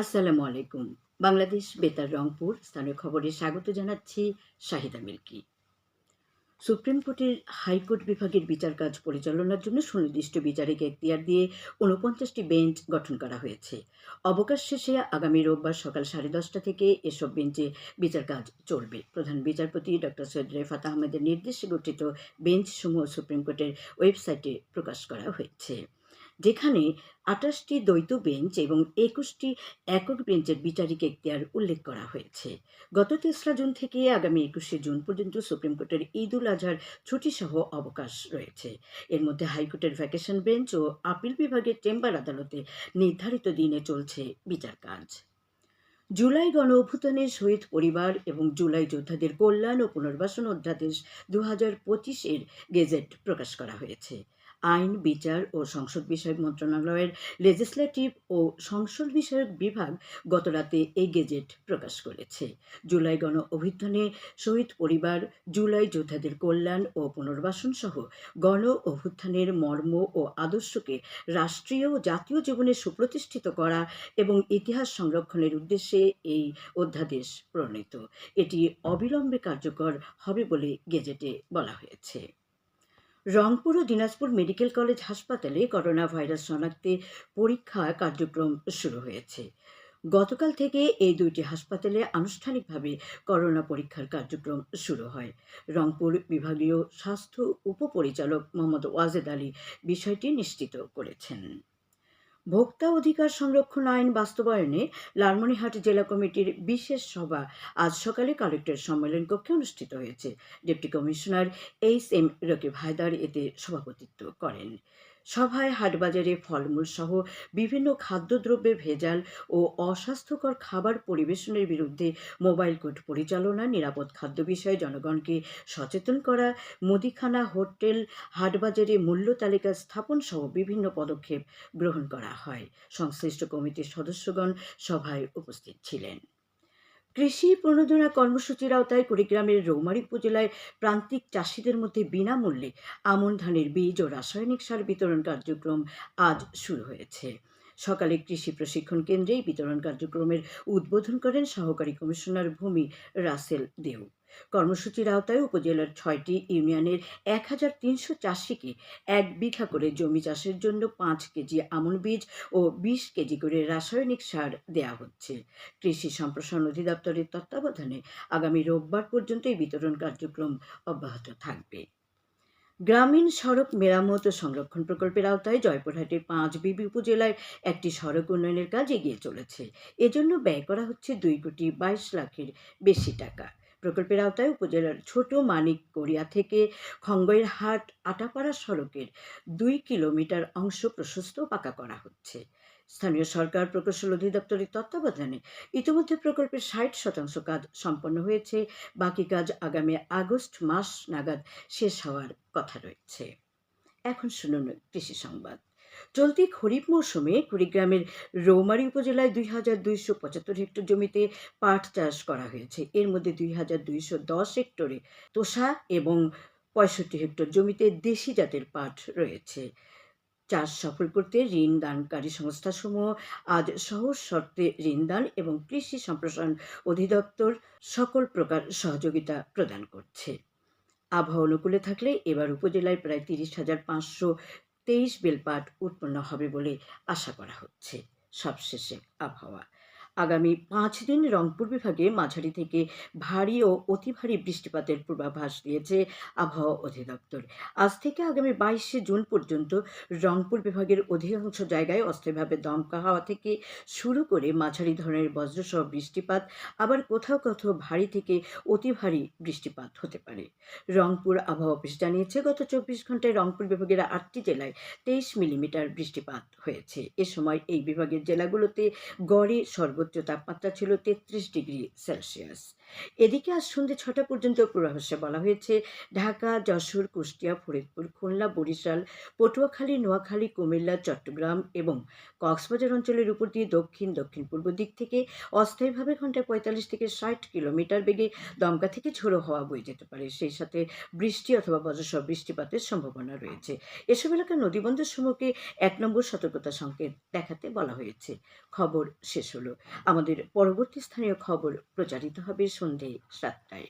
আসসালামু আলাইকুম। বাংলাদেশ বেতার রংপুর স্থানীয় খবরে স্বাগত জানাচ্ছি শাহিদা মিল্কি সুপ্রিম কোর্টের হাইকোর্ট বিভাগের বিচার কাজ পরিচালনার জন্য সুনির্দিষ্ট বিচারিক এখতিয়ার দিয়ে উনপঞ্চাশটি বেঞ্চ গঠন করা হয়েছে। অবকাশ শেষে আগামী রোববার সকাল সাড়ে দশটা থেকে এসব বেঞ্চে বিচার কাজ চলবে। প্রধান বিচারপতি ডক্টর সৈয়দ রেফাত আহমেদের নির্দেশে গঠিত বেঞ্চসমূহ সুপ্রিম কোর্টের ওয়েবসাইটে প্রকাশ করা হয়েছে। যেখানে আটাশটি দ্বৈত বেঞ্চ এবং একুশটি একক বেঞ্চের বিচারিক এখতিয়ার উল্লেখ করা হয়েছে। গত তেসরা জুন থেকে আগামী একুশে জুন পর্যন্ত সুপ্রিম কোর্টের ঈদ উল আজহার ছুটিসহ অবকাশ রয়েছে। এর মধ্যে হাইকোর্টের ভ্যাকেশন বেঞ্চ ও আপিল বিভাগের চেম্বার আদালতে নির্ধারিত দিনে চলছে বিচার কাজ। জুলাই গণ অভ্যুত্থানের শহীদ পরিবার এবং জুলাই যোদ্ধাদের কল্যাণ ও পুনর্বাসন অধ্যাদেশ দু হাজার পঁচিশের গেজেট প্রকাশ করা হয়েছে। আইন, বিচার ও সংসদ বিষয়ক মন্ত্রণালয়ের লেজিসলেটিভ ও সংসদ বিষয়ক বিভাগ গতরাতে এই গেজেট প্রকাশ করেছে। জুলাই গণ অভ্যুত্থানে শহীদ পরিবার, জুলাই যোদ্ধাদের কল্যাণ ও পুনর্বাসন সহ গণ অভ্যুত্থানের মর্ম ও আদর্শকে রাষ্ট্রীয় ও জাতীয় জীবনে সুপ্রতিষ্ঠিত করা এবং ইতিহাস সংরক্ষণের উদ্দেশ্যে এই অধ্যাদেশ প্রণীত। এটি অবিলম্বে কার্যকর হবে বলে গেজেটে বলা হয়েছে। রংপুর ও দিনাজপুর মেডিকেল কলেজ হাসপাতালে করোনা ভাইরাস শনাক্তে পরীক্ষা কার্যক্রম শুরু হয়েছে। গতকাল থেকে এই দুইটি হাসপাতালে আনুষ্ঠানিকভাবে করোনা পরীক্ষার কার্যক্রম শুরু হয়। রংপুর বিভাগীয় স্বাস্থ্য উপপরিচালক মোহাম্মদ ওয়াজেদ আলী বিষয়টি নিশ্চিত করেছেন। ভোক্তা অধিকার সংরক্ষণ আইন বাস্তবায়নে লালমনিহাট জেলা কমিটির বিশেষ সভা আজ সকালে কালেক্টর সম্মেলন কক্ষে অনুষ্ঠিত হয়েছে। Deputy commissioner H M Rakib Haidar এতে সভাপতিত্ব করেন। সভায় হাটবাজারে ফলমূল সহ বিভিন্ন খাদ্যদ্রব্যে ভেজাল ও অস্বাস্থ্যকর খাবার পরিবেশনের বিরুদ্ধে মোবাইল কোর্ট পরিচালনা, নিরাপদ খাদ্য বিষয়ে জনগণকে সচেতন করা, মুদিখানা, হোটেল, হাটবাজারে মূল্য তালিকা স্থাপন সহ বিভিন্ন পদক্ষেপ গ্রহণ করা হয়। সংশ্লিষ্ট কমিটির সদস্যগণ সভায় উপস্থিত ছিলেন। কৃষি প্রণোদনা কর্মসূচির আওতায় কুড়িগ্রামের রৌমারী উপজেলায় প্রান্তিক চাষিদের মধ্যে বিনামূল্যে আমন ধানের বীজ ও রাসায়নিক সার বিতরণ কার্যক্রম আজ শুরু হয়েছে। সকালে কৃষি প্রশিক্ষণ কেন্দ্রেই বিতরণ কার্যক্রমের উদ্বোধন করেন সহকারী কমিশনার ভূমি রাসেল দেও কর্মসূচির আওতায় উপজেলার ছয়টি ইউনিয়নের এক হাজার তিনশো চাষিকে এক বিঘা করে জমি চাষের জন্য পাঁচ কেজি আমন বীজ ও বিশ কেজি করে রাসায়নিক সার দেয়া হচ্ছে। কৃষি সম্প্রসারণ অধিদপ্তরের তত্ত্বাবধানে আগামী রোববার পর্যন্ত এই বিতরণ কার্যক্রম অব্যাহত থাকবে। গ্রামীণ সড়ক মেরামত ও সংরক্ষণ প্রকল্পের আওতায় জয়পুরহাটের পাঁচ বিবি উপজেলায় একটি সড়ক উন্নয়নের কাজ এগিয়ে চলেছে। এজন্য ব্যয় করা হচ্ছে দুই কোটি বাইশ লাখের বেশি টাকা। প্রকল্পের আওতায় উপজেলার ছোট মানিক গড়িয়া থেকে খঙ্গয়ের হাট আটাপাড়া সড়কের দুই কিলোমিটার অংশ প্রশস্ত পাকা করা হচ্ছে। স্থানীয় সরকার, প্রকৌশল অধিদপ্তরের তত্ত্বাবধানে ইতিমধ্যে প্রকল্পের ষাট শতাংশ কাজ সম্পন্ন হয়েছে। বাকি কাজ আগামী আগস্ট মাস নাগাদ শেষ হওয়ার কথা রয়েছে। এখন শুনুন কৃষি সংবাদ। চলতি খরিফ মৌসুমে কুড়িগ্রামের রৌমারী উপজেলায় দুই হাজার দুইশো পঁচাত্তর হেক্টর জমিতে পাট চাষ করা হয়েছে। এর মধ্যে দুই হাজার দুইশো দশ হেক্টরে তোষা এবং পঁয়ষট্টি হেক্টর জমিতে দেশি জাতের পাট রয়েছে। চাষ সফল করতে ঋণ দানকারী সংস্থাসমূহ আজ সহজ শর্তে ঋণ দান এবং কৃষি সম্প্রসারণ অধিদপ্তর সকল প্রকার সহযোগিতা প্রদান করছে। আবহাওয়া অনুকূলে থাকলে এবার উপজেলায় প্রায় তিরিশ হাজার পাঁচশো তেইশ বেলপাট উৎপন্ন হবে বলে আশা করা হচ্ছে। সবশেষে আবহাওয়া। আগামী পাঁচ দিন রংপুর বিভাগে মাঝারি থেকে ভারী ও অতি ভারী বৃষ্টিপাতের পূর্বাভাস দিয়েছে আবহাওয়া অধিদপ্তর। আজ থেকে আগামী বাইশে জুন পর্যন্ত রংপুর বিভাগের অধিকাংশ জায়গায় অস্থায়ীভাবে দমকা হাওয়া থেকে শুরু করে মাঝারি ধরনের বজ্রসহ বৃষ্টিপাত, আবার কোথাও কোথাও ভারী থেকে অতি ভারী বৃষ্টিপাত হতে পারে। রংপুর আবহাওয়া অফিস জানিয়েছে, গত চব্বিশ ঘন্টায় রংপুর বিভাগের আটটি জেলায় তেইশ মিলিমিটার বৃষ্টিপাত হয়েছে। এ সময় এই বিভাগের জেলাগুলোতে গড়ে সর্বোচ্চ সর্বোচ্চ তাপমাত্রা ছিল তেত্রিশ ডিগ্রি সেলসিয়াস। এদিকে আজ সন্ধ্যে ছটা পর্যন্ত পূর্বাভাসে বলা হয়েছে, ঢাকা, যশোর, কুষ্টিয়া, ফরিদপুর, খুলনা, বরিশাল, পটুয়াখালী, নোয়াখালী, কুমিল্লা, চট্টগ্রাম এবং কক্সবাজার অঞ্চলের উপর দিয়ে দক্ষিণ দক্ষিণ পূর্ব দিক থেকে অস্থায়ীভাবে ঘন্টায় পঁয়তাল্লিশ থেকে ষাট কিলোমিটার বেগে দমকা থেকে ঝোড়ো হওয়া বয়ে যেতে পারে। সেই সাথে বৃষ্টি অথবা বজ্রসহ বৃষ্টিপাতের সম্ভাবনা রয়েছে। এসব এলাকার নদীবন্দর সমূহকে এক নম্বর সতর্কতা সংকেত দেখাতে বলা হয়েছে। খবর শেষ হলো। আমাদের পরবর্তী স্থানীয় খবর প্রচারিত হবে সন্ধে সাতটায়।